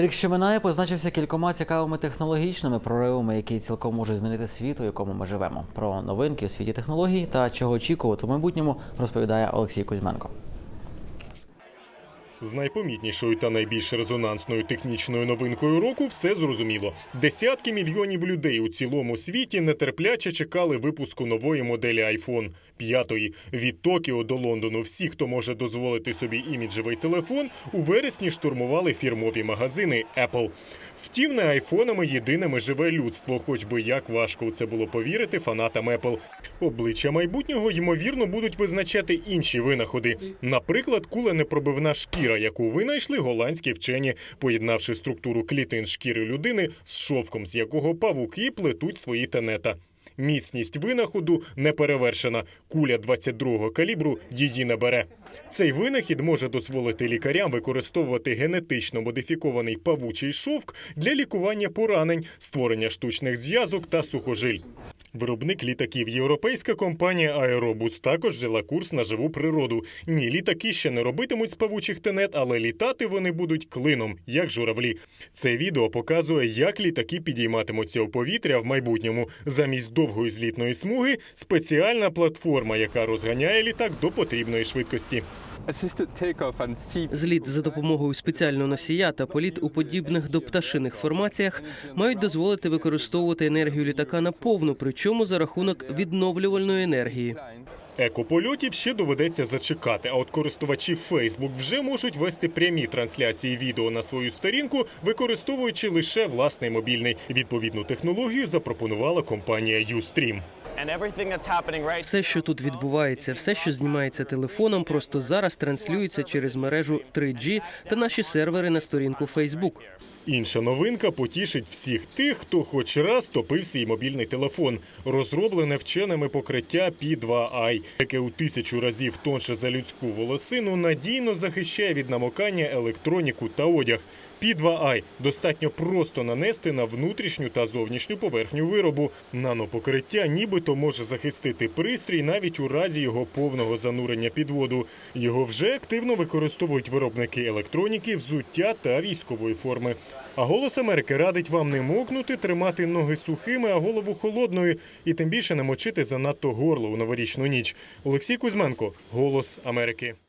Рік, що минає, позначився кількома цікавими технологічними проривами, які цілком можуть змінити світ, у якому ми живемо. Про новинки у світі технологій та чого очікувати у майбутньому розповідає Олексій Кузьменко. З найпомітнішою та найбільш резонансною технічною новинкою року все зрозуміло. Десятки мільйонів людей у цілому світі нетерпляче чекали випуску нової моделі iPhone 5. Від Токіо до Лондону всі, хто може дозволити собі іміджевий телефон, у вересні штурмували фірмові магазини Apple. Втім, не айфонами єдиними живе людство, хоч би як важко у це було повірити фанатам Apple. Обличчя майбутнього ймовірно будуть визначати інші винаходи. Наприклад, куленепробивна шкіра, яку винайшли голландські вчені, поєднавши структуру клітин шкіри людини з шовком, з якого павуки плетуть свої тенета. Міцність винаходу не перевершена. Куля 22-го калібру її не бере. Цей винахід може дозволити лікарям використовувати генетично модифікований павучий шовк для лікування поранень, створення штучних зв'язок та сухожиль. Виробник літаків європейська компанія Аеробус також взяла курс на живу природу. Ні, літаки ще не робитимуть з павучих тенет, але літати вони будуть клином, як журавлі. Це відео показує, як літаки підійматимуться у повітря в майбутньому. Замість довгої злітної смуги спеціальна платформа, яка розганяє літак до потрібної швидкості. Зліт за допомогою спеціального носія та політ у подібних до пташиних формаціях мають дозволити використовувати енергію літака наповну, причому за рахунок відновлювальної енергії. Екопольотів ще доведеться зачекати. А от користувачі Facebook вже можуть вести прямі трансляції відео на свою сторінку, використовуючи лише власний мобільний. Відповідну технологію запропонувала компанія Ustream. Все, що тут відбувається, все, що знімається телефоном, просто зараз транслюється через мережу 3G та наші сервери на сторінку Facebook. Інша новинка потішить всіх тих, хто хоч раз топив свій мобільний телефон. Розроблене вченими покриття P2i, яке у тисячу разів тонше за людську волосину, надійно захищає від намокання електроніку та одяг. P2i достатньо просто нанести на внутрішню та зовнішню поверхню виробу. Нанопокриття нібито може захистити пристрій навіть у разі його повного занурення під воду. Його вже активно використовують виробники електроніки, взуття та військової форми. А голос Америки радить вам не мокнути, тримати ноги сухими, а голову холодною, і тим більше не мочити занадто горло у новорічну ніч. Олексій Кузьменко, голос Америки.